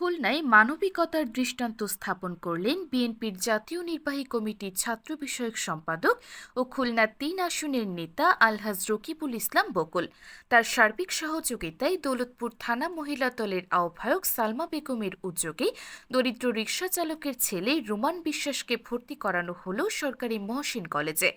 খুলনায় মানবিকতার দৃষ্টান্ত স্থাপন করলেন বিএনপির জাতীয় নির্বাহী কমিটির ছাত্র বিষয়ক সম্পাদক ও খুলনা তিন আসনের নেতা আলহাজ রকিবুল ইসলাম বকুল। তার সার্বিক সহযোগিতায় দৌলতপুর থানা মহিলা দলের আহ্বায়ক সালমা বেগমের উদ্যোগে দরিদ্র রিকশা চালকের ছেলে রোমান বিশ্বাসকে ভর্তি করানো হলো সরকারি মহসিন কলেজে।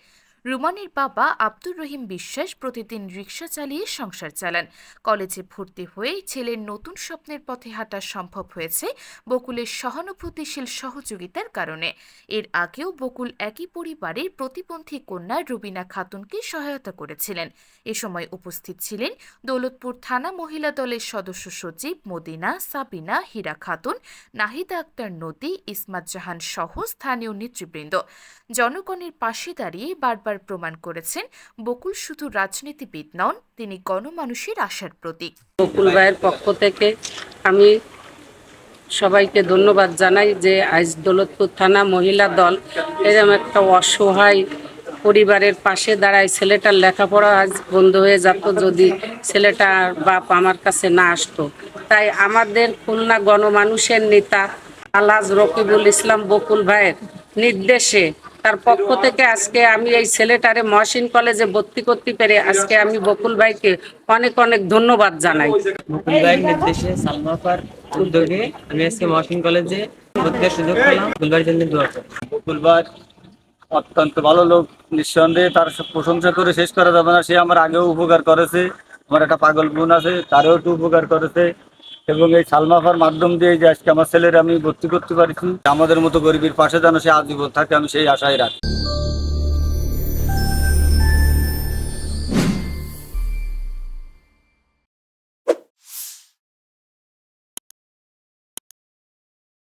রুমানের বাবা আব্দুর রহিম বিশ্বাস প্রতিদিন রিকশা চালিয়ে সংসার চালান। কলেজে ভর্তি হয়ে ছেলের নতুন স্বপ্নের পথে হাঁটা সম্ভব হয়েছে বকুলের সহানুভূতিশীল সহযোগিতার কারণে। এর আগেও বকুল একই পরিবারের প্রতিবন্ধী কন্যা রুবিনা খাতুনকে সহায়তা করেছিলেন। এ সময় উপস্থিত ছিলেন দৌলতপুর থানা মহিলা দলের সদস্য সচিব মদিনা, সাবিনা, হীরা খাতুন, নাহিদা আক্তার নদী, ইসমাত জাহান সহ স্থানীয় নেতৃবৃন্দ। জনগণের পাশে দাঁড়িয়ে বারবার প্রমাণ করেছেন, বকুল শুধু রাজনীতিবিদ নন, তিনি গণমানুষের আশার প্রতীক। বকুল ভাইয়ের পক্ষ থেকে আমি সবাইকে ধন্যবাদ জানাই যে আজ দৌলতপুর থানা মহিলা দল এরকম একটা অসহায় পরিবারের পাশে দাঁড়ায় ছেলেটার লেখাপড়া আজ বন্ধ হয়ে যেত যদি ছেলেটার বাপ আমার কাছে না আসতো। তাই আমাদের খুলনা গণমানুষের নেতা আলাজ রকিবুল ইসলাম বকুল ভাইয়ের নির্দেশে তার পক্ষ থেকে আজকে আমি এই ছেলেটারে মহসিন কলেজে ভর্তি করতে পেরে আজকে আমি বকুল ভাইকে অনেক অনেক ধন্যবাদ জানাই। মুকুল ভাইয়ের নির্দেশে সালমাফার উদ্যোগে আমি আজকে মহসিন কলেজে ভর্তির সুযোগ পেলাম। মুকুল ভাইয়ের জন্য দোয়া করি বকুলবার অত্যন্ত ভালো লোক নিঃসন্দেহে তার প্রশংসা করে শেষ করা যাবে না। সে আমার আগেও উপকার করেছে। আমার একটা পাগল বোন আছে তারও একটু উপকার করেছে। এবং এই সালমাফার মাধ্যম দিয়ে যে আজকে আমার ছেলের আমি ভর্তি করতে পারছি, আমাদের মতো গরিবের পাশে যেন সে আজীবন থাকে, আমি সেই আশায় রাখি।